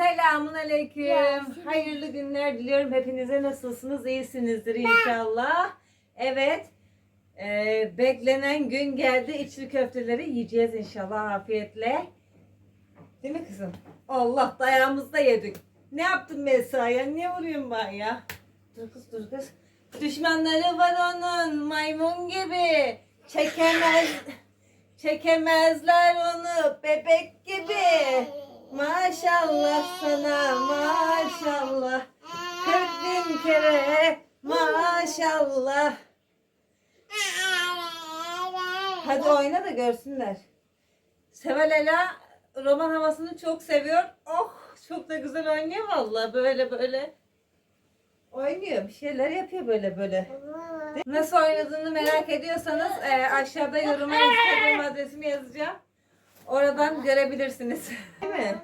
Selamun aleyküm. Ya, Hayırlı günler diliyorum. Hepinize nasılsınız? İyisinizdir inşallah. Evet. e, beklenen gün geldi. İçli köfteleri yiyeceğiz inşallah afiyetle. Değil mi kızım? Allah dayağımızda yedik. Ne yaptın Mesa'ya? Niye vuruyorsun bana ya? Dur kız dur kız. Düşmanları var onun maymun gibi. Çekemez çekemezler onu bebek gibi. Maşallah sana maşallah. Kırk bin kere maşallah. Hadi oyna da görsünler. Seval Ela roman havasını çok seviyor. Oh çok da güzel oynuyor vallahi böyle böyle. Oynuyor bir şeyler yapıyor böyle böyle. Nasıl oynadığını merak ediyorsanız e, aşağıda yoruma Instagram adresimi yazacağım. Oradan görebilirsiniz. Değil mi?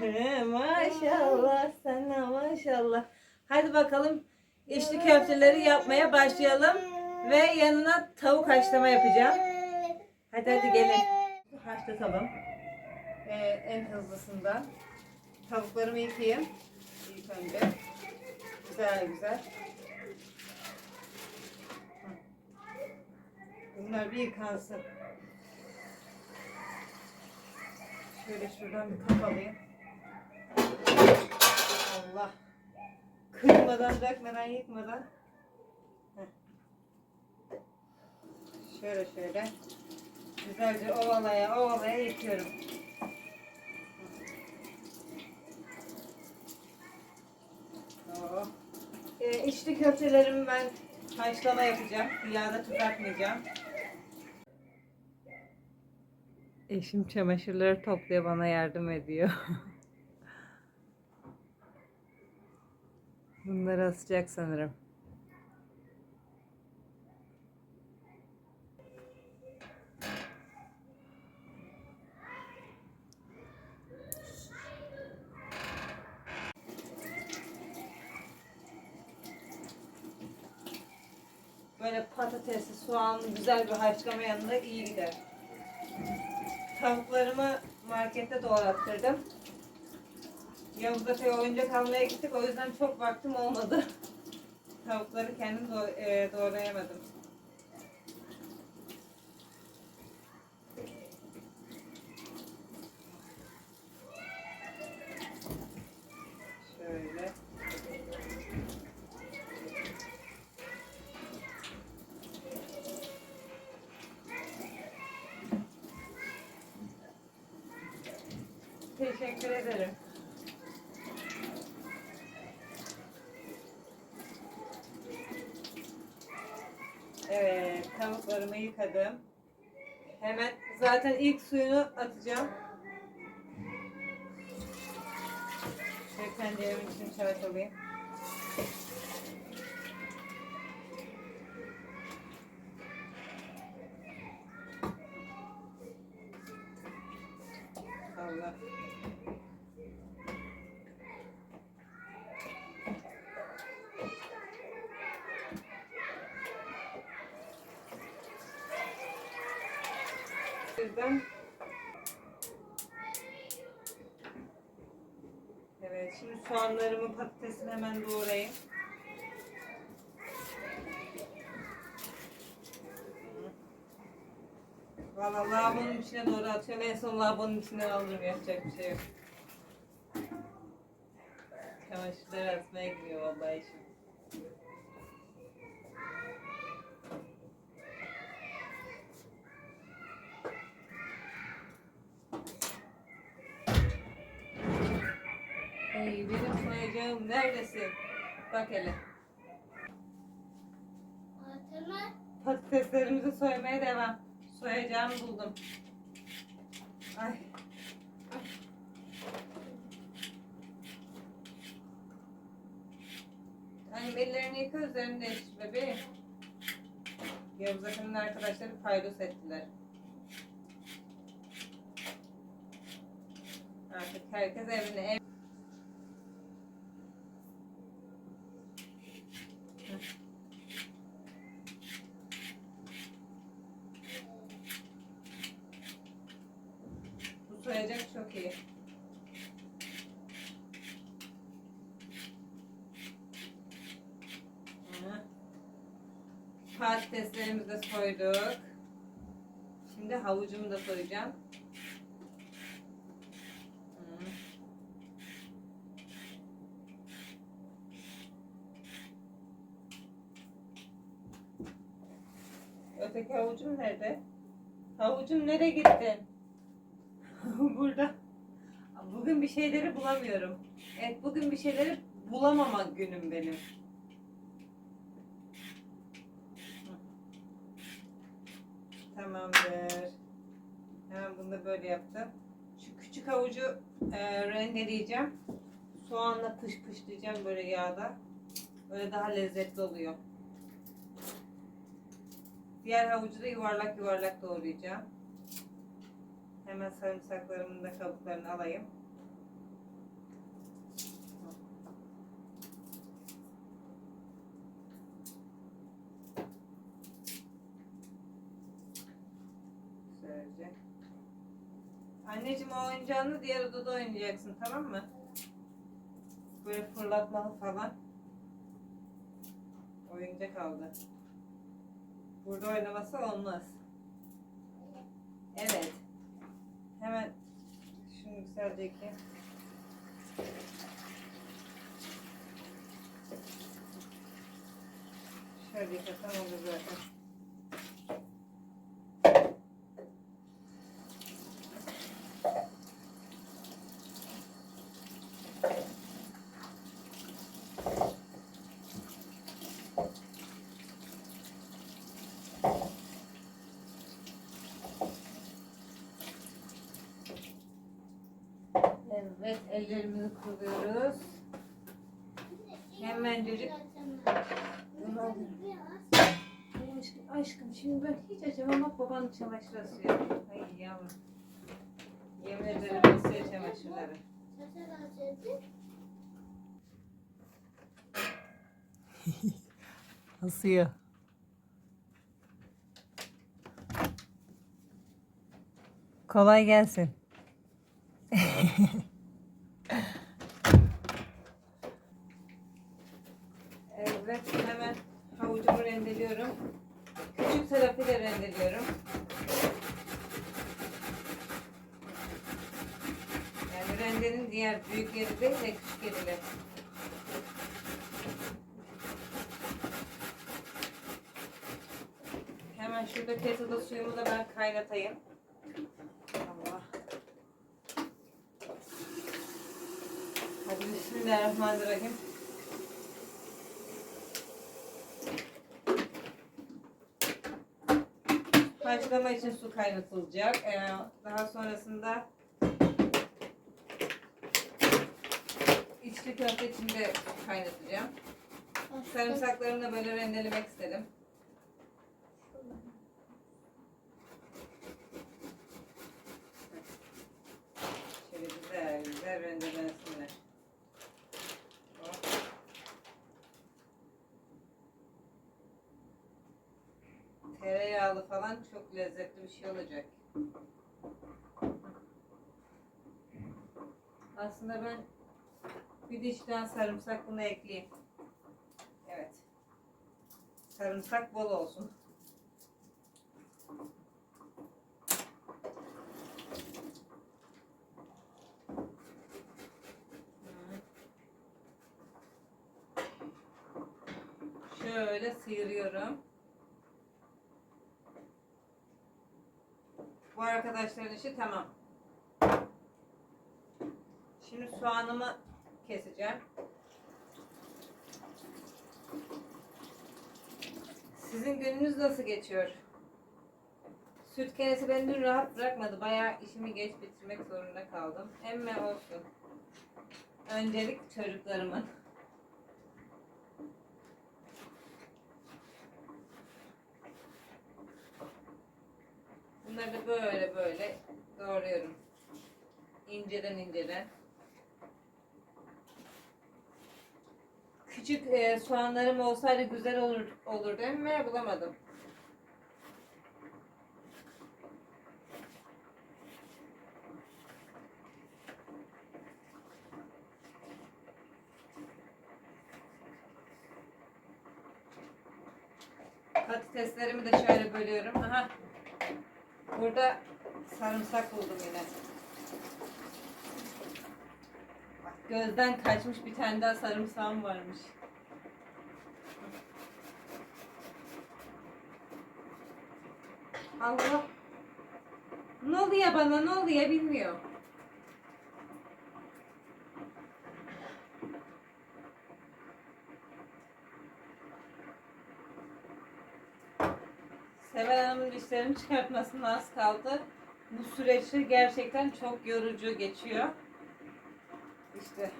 He, maşallah sana maşallah. Hadi bakalım içli köfteleri yapmaya başlayalım. Ve yanına tavuk haşlama yapacağım. Hadi hadi gelin. Haşlatalım. Ee, en hızlısından. Tavuklarımı yıkayayım. İlk önce. Güzel güzel. Bunlar bir yıkansın. Şöyle şuradan bir kapalayayım. Allah. Kırmadan, dökmeden, yıkmadan. Şöyle şöyle. Güzelce ovalaya ovalaya yıkıyorum. Oh. Ee, içli köftelerimi ben haşlama yapacağım. Yağda kızartmayacağım. Eşim çamaşırları topluyor bana yardım ediyor. Bunları asacak sanırım. Böyle patatesli, soğanlı güzel bir haşlama yanında iyi gider. Tavuklarımı markette doğrattırdım. Yavuz'da şey oyuncak almaya gittik o yüzden çok vaktim olmadı. Tavukları kendim e, doğrayamadım. Şöyle. Teşekkür ederim. Evet, tavuklarımı yıkadım. Hemen zaten ilk suyunu atacağım. Şöyle tenceremin içine çay alayım. Allah. O yüzden Evet, şimdi soğanlarımı, patatesimi hemen doğrayayım. Valla lavabonun içine doğru atıyorum. En son lavabonun içinden alırım. Yapacak bir şey yok. Çamaşırları atmaya gidiyor vallahi işim. Ey benim soyacağım neredesin? Bak hele. Patateslerimizi soymaya devam. Soyacağımı buldum. Ay. Annem ellerini yıka üzerini değiştir bebeğim. Yavuz Akın'ın arkadaşları paydos ettiler. Artık herkes evine ev Bu soyacak çok iyi. Patateslerimizi de soyduk. Şimdi havucumu da soyacağım. Öteki havucum nerede? Havucum nereye gitti? Burada. Bugün bir şeyleri bulamıyorum. Evet bugün bir şeyleri bulamama günüm benim. Tamamdır. Hemen bunu da böyle yaptım. Şu küçük havucu e, rendeleyeceğim. Soğanla pış pışlayacağım böyle yağda. Böyle daha lezzetli oluyor. Diğer havucu da yuvarlak yuvarlak doğrayacağım. Hemen sarımsaklarımın da kabuklarını alayım. Güzelce. Anneciğim o oyuncağını diğer odada oynayacaksın tamam mı? Böyle fırlatmalı falan. Oyuncak aldı. Burada oynaması olmaz. Evet. Hemen güzelce ekleyeyim. Şöyle yıkasam olur zaten. Evet, ellerimizi bunu alayım. Ay aşkım, aşkım şimdi ben hiç acımam bak babanın çamaşır asıyor. Ay yavrum. Yemin ederim asıyor çamaşırları. Asıyor. Kolay gelsin. Evet hemen havucumu rendeliyorum. Küçük tarafıyla rendeliyorum. Yani rendenin diğer büyük yeri değil de küçük yeriyle. Hemen şurada kettle'da suyumu da ben kaynatayım. Allah. Hadi bismillahirrahmanirrahim. Haşlama için su kaynatılacak. Ee, daha sonrasında içli köfte için de kaynatacağım. Sarımsaklarımı da böyle rendelemek istedim. Şöyle güzel güzel rendelensinler. Hop. Tereyağlı falan çok lezzetli bir şey olacak. Aslında ben bir diş daha sarımsak buna ekleyeyim. Evet. Sarımsak bol olsun. Şöyle sıyırıyorum. Bu arkadaşların işi tamam. Şimdi soğanımı keseceğim. Sizin gününüz nasıl geçiyor? Süt kenesi beni dün rahat bırakmadı. Bayağı işimi geç bitirmek zorunda kaldım. Emme olsun. Öncelik çocuklarımın. Bunları böyle böyle doğruyorum. İnceden inceden. Küçük e, soğanlarım olsaydı güzel olur olurdu ama bulamadım. Patateslerimi de şöyle bölüyorum. Aha. Burada sarımsak buldum yine. Bak, gözden kaçmış bir tane daha sarımsağım varmış. Allah. Ne oluyor bana ne oluyor bilmiyorum. Seval Hanım'ın dişlerini çıkartmasına az kaldı. Bu süreçte gerçekten çok yorucu geçiyor. İşte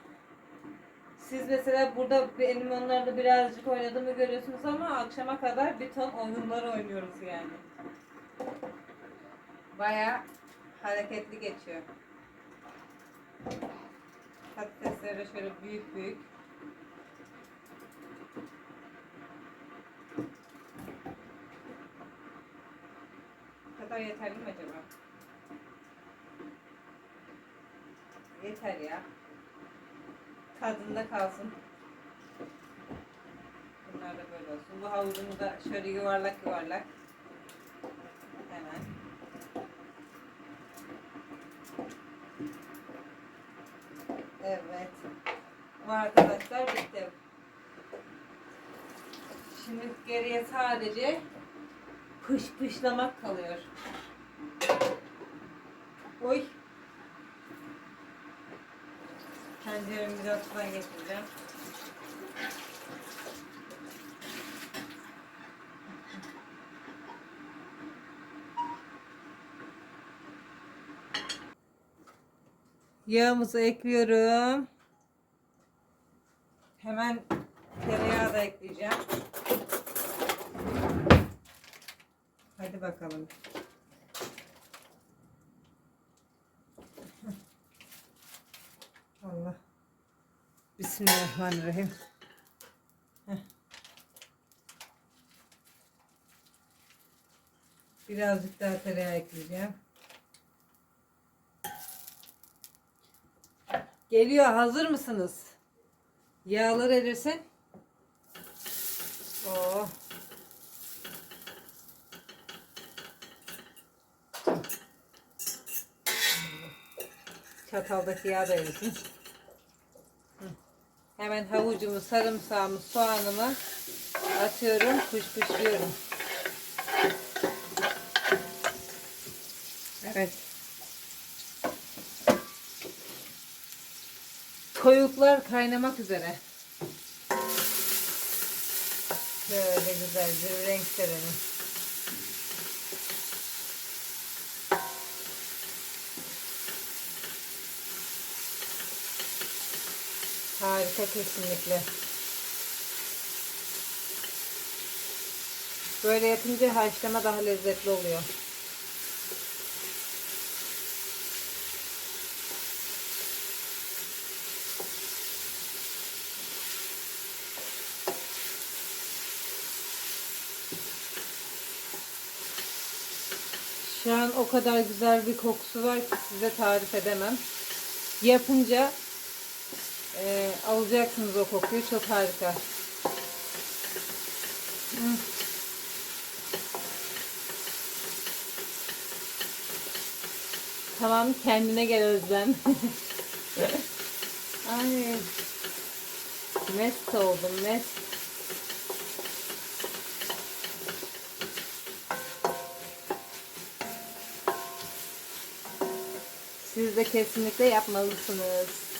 siz mesela burada benim onlarla birazcık oynadığımı görüyorsunuz ama akşama kadar bir ton oyunlar oynuyoruz yani. Baya hareketli geçiyor. Patatesleri şöyle büyük büyük. Kadar yeterli mi acaba? Yeter ya. Tadında kalsın. Bunlar da böyle olsun. Bu havucumu da şöyle yuvarlak yuvarlak. Hemen. Evet. Bu arkadaşlar bitti. Şimdi geriye sadece pış pışlamak kalıyor. Oy. Tenceremi biraz sudan getireceğim. Yağımızı ekliyorum. Hemen tereyağı da ekleyeceğim. Hadi bakalım. Allah. Bismillahirrahmanirrahim. Birazcık daha tereyağı ekleyeceğim. Geliyor. Hazır mısınız? Yağlar erirsin. Oh. Çataldaki yağ da erisin. Hemen havucumu, sarımsağımı, soğanımı atıyorum. Pışpışlıyorum. Evet. Koyuklar kaynamak üzere. Böyle güzel bir renk verelim. Harika kesinlikle. Böyle yapınca haşlama daha lezzetli oluyor. Şu an o kadar güzel bir kokusu var ki size tarif edemem. Yapınca e, alacaksınız o kokuyu. Çok harika. Tamam kendine gel Özlem. Ay. Mest oldum mest. Siz de kesinlikle yapmalısınız.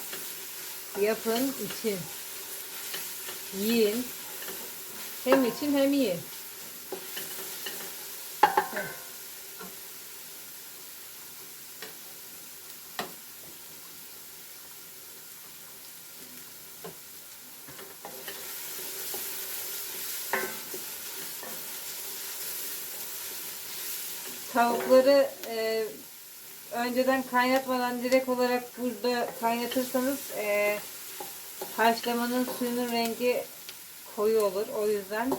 Yapın için. Yiyin. Hem için hem yiyin. Tavukları e, önceden kaynatmadan direkt olarak burada kaynatırsanız e, haşlamanın suyunun rengi koyu olur. O yüzden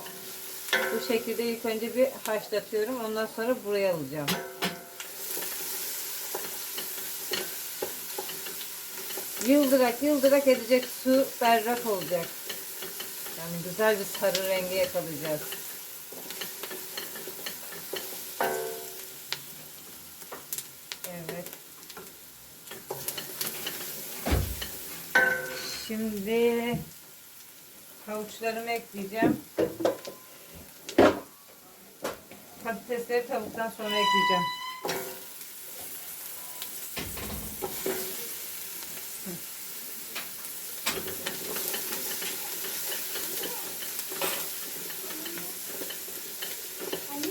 bu şekilde ilk önce bir haşlatıyorum. Ondan sonra buraya alacağım. Yıldırak yıldırak edecek su berrak olacak. Yani güzel bir sarı rengi yakalayacağız. Şimdi havuçlarımı ekleyeceğim. Patatesleri tavuktan sonra ekleyeceğim.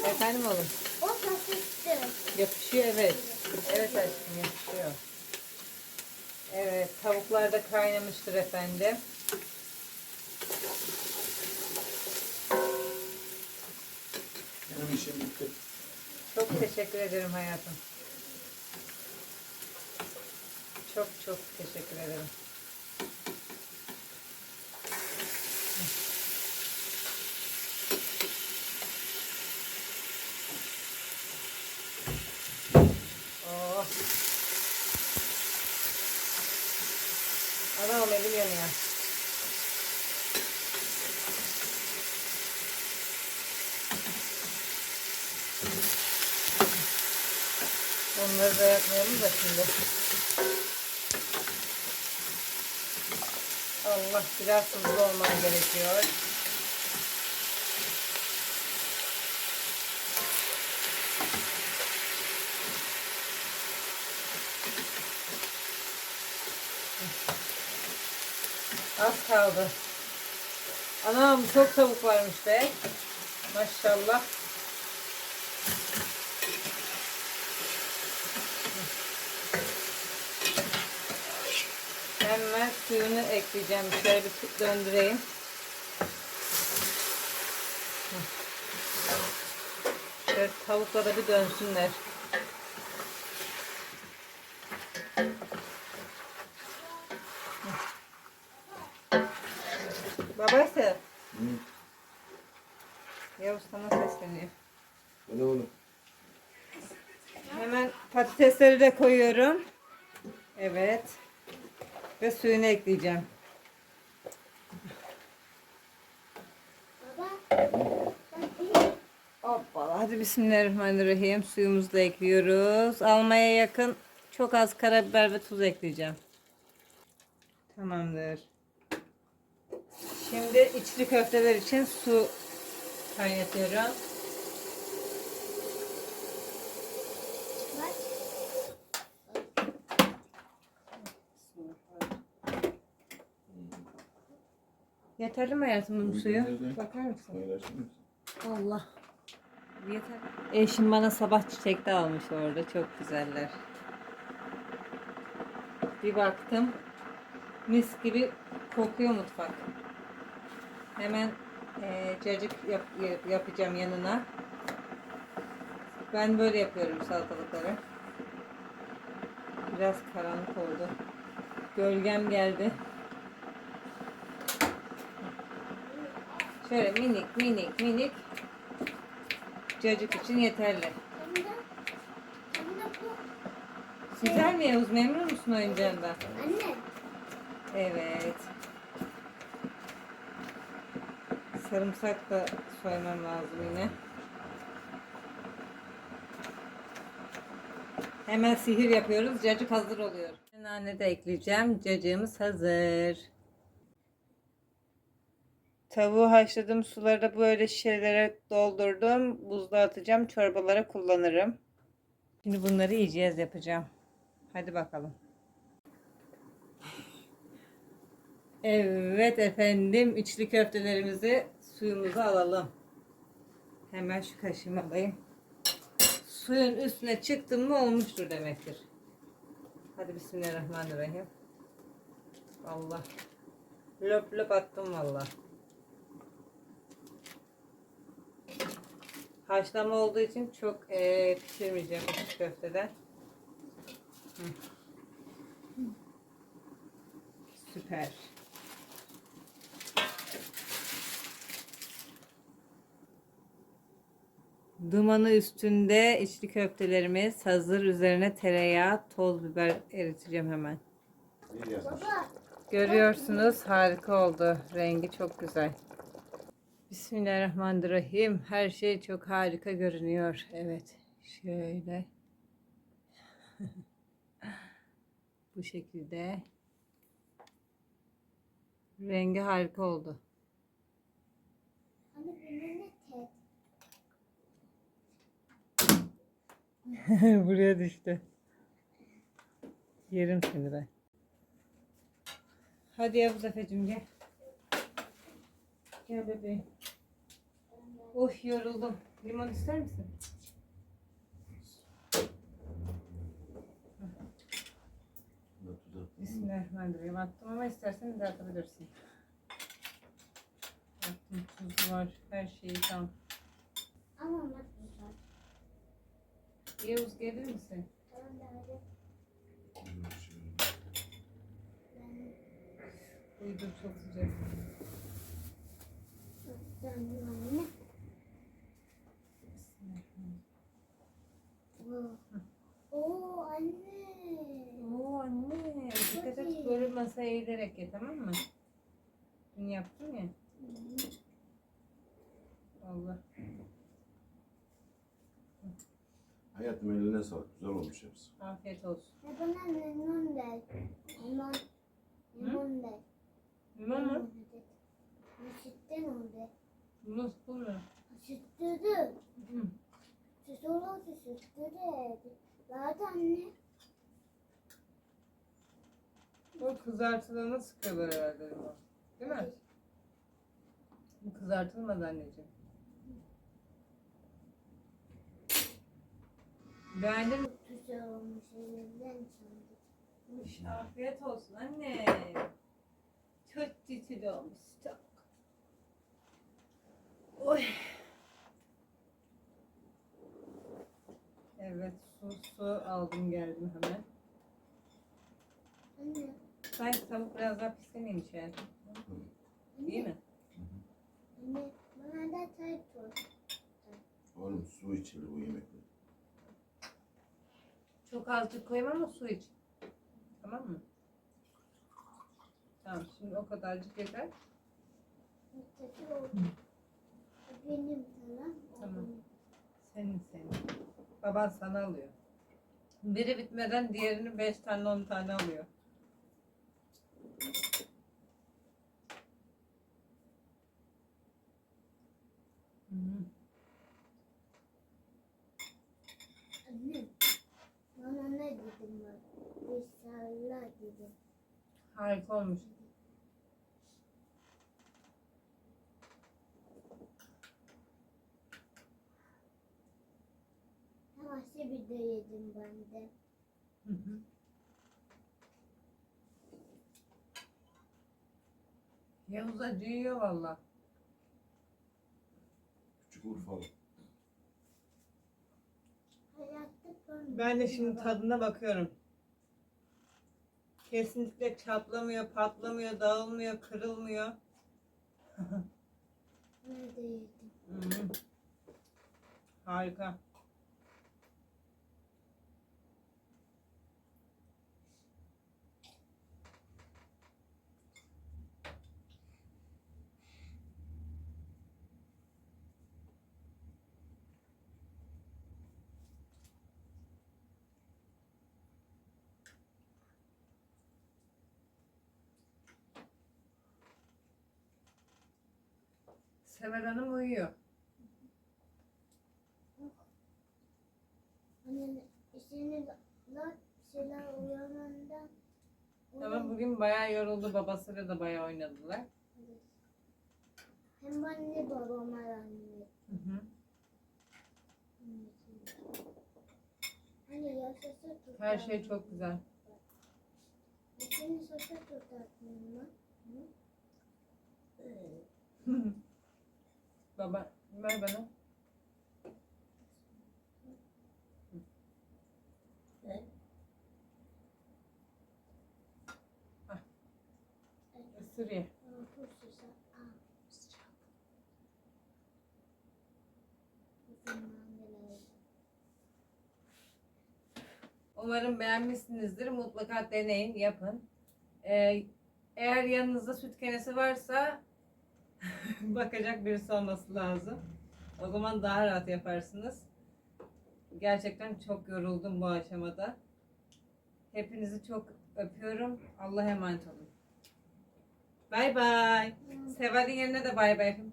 Efendim oğlum. o kasıktı. Yapışıyor evet. Evet aşkım yapışıyor. Tavuklar da kaynamıştır efendim. Benim işim bitti. Çok teşekkür ederim hayatım. Çok çok teşekkür ederim. Oh. Anam elim yanıyor. Onları da yapmayalım da şimdi. Allah biraz hızlı olman gerekiyor. Az kaldı. Anam çok tavuk varmış be. Maşallah. Hemen suyunu ekleyeceğim. Şöyle bir döndüreyim. Şöyle tavukla da bir dönsünler. Hı. Babası. Hı. Yavuz sana sesleniyor. Hadi oğlum. Hemen patatesleri de koyuyorum. Evet. Ve suyunu ekleyeceğim. Hoppala. Hadi bismillahirrahmanirrahim. Suyumuzu da ekliyoruz. Almaya yakın çok az karabiber ve tuz ekleyeceğim. Tamamdır. Şimdi içli köfteler için su kaynatıyorum. Yeterli mi hayatımın bu suyu? Bakar mısın? Paylaşır mısın? Allah. Yeter. Eşim bana sabah çiçek de almış orada. Çok güzeller. Bir baktım. Mis gibi kokuyor mutfak. Hemen eee cacık yap- yap- yapacağım yanına. Ben böyle yapıyorum salatalıkları. Biraz karanlık oldu. Gölgem geldi. Şöyle minik minik minik cacık için yeterli. Güzel mi Yavuz? Memnun musun oyuncağından? Anne, Evet. Sarımsak da soymam lazım yine. Hemen sihir yapıyoruz. Cacık hazır oluyor. Nane de ekleyeceğim. Cacığımız hazır. Tavuğu haşladım. Suları da böyle şişelere doldurdum. Buzluğa atacağım. Çorbalara kullanırım. Şimdi bunları yiyeceğiz yapacağım. Hadi bakalım. Evet efendim. içli köftelerimizi suyumuzu alalım. Hemen şu kaşığımı alayım. Suyun üstüne çıktım mı olmuştur demektir. Hadi bismillahirrahmanirrahim. Allah. Löp löp attım valla. Haşlama olduğu için çok eee, pişirmeyeceğim içli köfteden. Hı. Süper. Dumanı üstünde içli köftelerimiz hazır. Üzerine tereyağı, toz biber eriteceğim hemen. Görüyorsunuz harika oldu. Rengi çok güzel. Bismillahirrahmanirrahim. Her şey çok harika görünüyor. Evet. Şöyle. Bu şekilde. Rengi harika oldu. Buraya düştü. Yerim seni ben. Hadi Yavuz Efe'cim gel. Gel bebeğim. Oh yoruldum. Limon ister misin? Bismillahirrahmanirrahim. Attım ama istersen daha atabilirsin. Attım tuzu var. Her şeyi tam. Ama. Yavuz gelir misin? Tamam Uydur çok sıcak. Oo. Anne. Oo anne. Dikkat et böyle masaya eğilerek ye tamam mı? Dün yaptım ya. Allah. Hayatım eline sağlık. Güzel olmuş hepsi. Afiyet olsun. Ne bana limon ver. Limon. Limon ver. Limon mu? Sütten oldu. Limon sıkılmıyor. Süttüdü. Hı. Süt olurdu süttüdü. Zaten anne. Bu kızartılana sıkıyorlar herhalde. Değil mi? Bu kızartılmadı anneciğim. Beğendin mi? Güzel olmuş. Elimden. Afiyet olsun anne. Çok güzel olmuş. Çok. Oy. Evet su su aldım geldim hemen. Anne. Sanki tavuk biraz daha pislemeymiş yani. İyi mi? Anne. Bana da çay koy. Oğlum su içilir bu yemekte. Çok azıcık koyayım ama su iç. Tamam mı? Tamam şimdi o kadarcık yeter. Kötü oldu. Benim tamam. Tamam. Senin senin. Baban sana alıyor. Biri bitmeden diğerini 5 tane 10 tane alıyor. Anne. Bana ne dedim ben? Bismillah dedim. Harika olmuş. Havası bir de yedim ben de. Hı hı. Yavuz acıyor valla. Küçük Urfalı. Hayatta ben. Ben de şimdi tadına bakıyorum. Kesinlikle çatlamıyor, patlamıyor, dağılmıyor, kırılmıyor. Nerede yedim? Hmm. Harika. Sever Hanım uyuyor. Anne işini şeyler uyananda Ama bugün bayağı yoruldu. Babasıyla da bayağı oynadılar. hem anne babama anne. Hı hı. Tutar. Her şey çok güzel. Seni sasa tutarsın mı? Baba ver bana. Isır ye. Umarım beğenmişsinizdir. Mutlaka deneyin, yapın. Ee, eğer yanınızda süt kenesi varsa bakacak birisi olması lazım. O zaman daha rahat yaparsınız. Gerçekten çok yoruldum bu aşamada. Hepinizi çok öpüyorum. Allah'a emanet olun. Bay bay. Seval'in yerine de bay bay. yapayım.